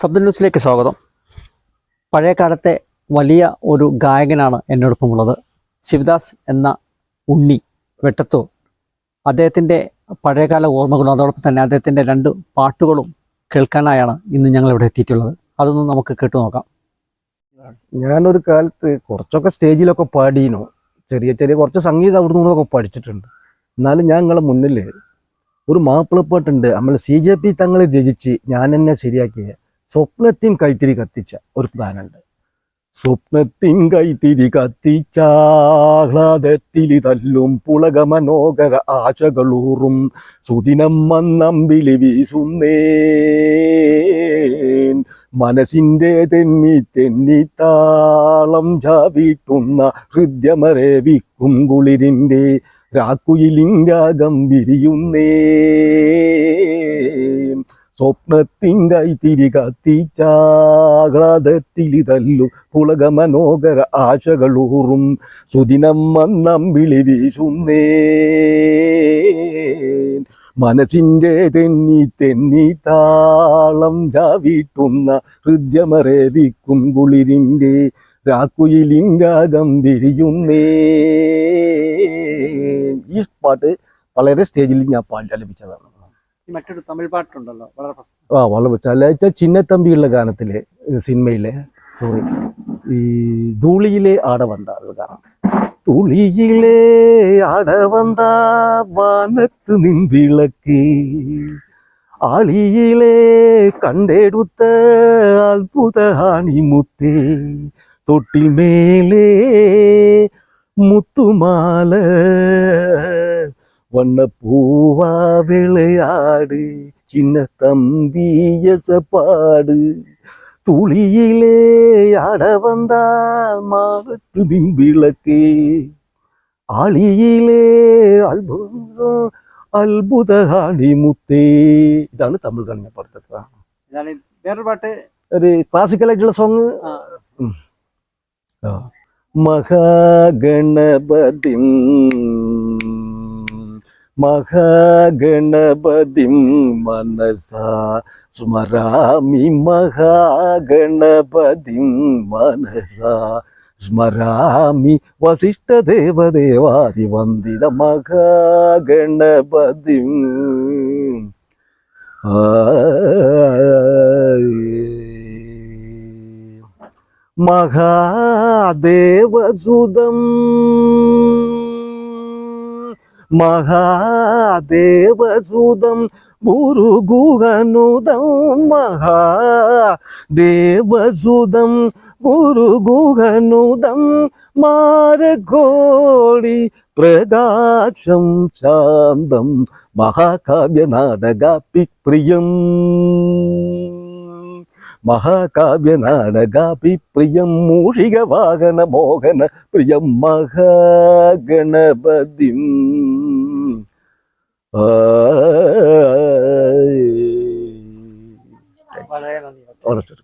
ശബ്ദ ന്യൂസിലേക്ക് സ്വാഗതം. പഴയ കാലത്തെ വലിയ ഒരു ഗായകനാണ് എന്നോടൊപ്പമുള്ളത്. ശിവദാസ് എന്ന ഉണ്ണി വെട്ടത്തൂർ. അദ്ദേഹത്തിന്റെ പഴയകാല ഓർമ്മകളും അതോടൊപ്പം തന്നെ അദ്ദേഹത്തിന്റെ രണ്ട് പാട്ടുകളും കേൾക്കാനായാണ് ഇന്ന് ഞങ്ങൾ ഇവിടെ എത്തിയിട്ടുള്ളത്. അതൊന്ന് നമുക്ക് കേട്ടു നോക്കാം. ഞാനൊരു കാലത്ത് കുറച്ചൊക്കെ സ്റ്റേജിലൊക്കെ പാടീനു ചെറിയ ചെറിയ കുറച്ച് സംഗീതം അവിടുന്ന് ഇവിടുന്നൊക്കെ പഠിച്ചിട്ടുണ്ട്. എന്നാലും ഞാൻ നിങ്ങളെ മുന്നിൽ ഒരു മാപ്പിളപ്പാട്ടുണ്ട്. നമ്മൾ സി ജെ പി തങ്ങളെ രചിച്ച് ഞാൻ എന്നെ ശരിയാക്കിയ. സ്വപ്നത്തിൻ കൈത്തിരി കത്തിച്ച ഒരു പ്ലാനുണ്ട് സ്വപ്നത്തിൻ കൈത്തിരി കത്തിച്ചാഹ്ലാദത്തിലി തല്ലും പുളക മനോഹര ആശകളൂറും സുദിനം മന്നമ്പിളി വീസുന്നേ മനസിന്റെ തെന്നി തെന്നി താളം ചാവിട്ടുന്ന ഹൃദ്യമരവിക്കും രാക്കുയിലിൻ രാഗം വിരിയുന്നേ. സ്വപ്നത്തിങ്കൈ തിരി കത്തിച്ചാഹ്ലാദത്തിലി തല്ലു പുളക മനോഹര ആശകളൂറും സുദിനം മന്നം വിളി വീശുന്നേ മനസ്സിന്റെ തെന്നി തെന്നി താളം ചാവിട്ടുന്ന ഹൃദ്യമരവിക്കും കുളിരിന്റെ രാക്കുയിലിംഗാകം വിരിയുന്നേ ഈ പാട്ട് വളരെ സ്റ്റേജിൽ ഞാൻ പാടി ആലപിച്ചതാണ് മറ്റൊരു തമിഴ് പാട്ടുണ്ടല്ലോ വളരെ ആ വളരെ പ്രശ്നം ചിന്നത്തമ്പിയുള്ള ഗാനത്തിലെ സിനിമയിലെ സോറി ഈ ധൂളിയിലെ ആട ഒരു ഗാനം. തുളിയിലെ അടവന്ത വാനത്ത് നിൻ വിളക്ക് ആളിയിലെ കണ്ടെടുത്ത അത്ഭുത ആണിമുത്തേ തൊട്ടിൽ മേലേ മുത്തുമാല வண்ணப்பூவா விளையாடு சின்ன தம்பியசப்பாடு துளியிலே ஆட வந்தா மாவத்து விளக்கு ആളിയിലെ അത്ഭുത അത്ഭുത മുത്തേ ഇതാണ് തമിഴ് ഗാനം പാടുന്നത് ഇതാണ് വേറൊരു പാട്ട് ഒരു ക്ലാസിക്കൽ ആയിട്ടുള്ള സോങ് ആ. മഹാഗണപതി മഹാഗണപതി മനസാ. സ്മരാമി മഹാഗണപതിം മനസാ. സ്മരാമി വസിഷ്ഠദേവദേവാദി വന്ദിത മഹാഗണപതി. മഹാദേവസുതം. മഹാദേവസുതം ഗുരുഗുഹനുദം മഹാദേവസുതം ഗുരുഗുഹനുദം മാരകോടി പ്രകാശം ശാന്തം മഹാകാവ്യ നാടകാപി പ്രിയം മഹാകാവ്യ നാടകാപി പ്രിയം മൂഷിക വാഹന മോഹന പ്രിയം മഹാഗണപതി. വളരെ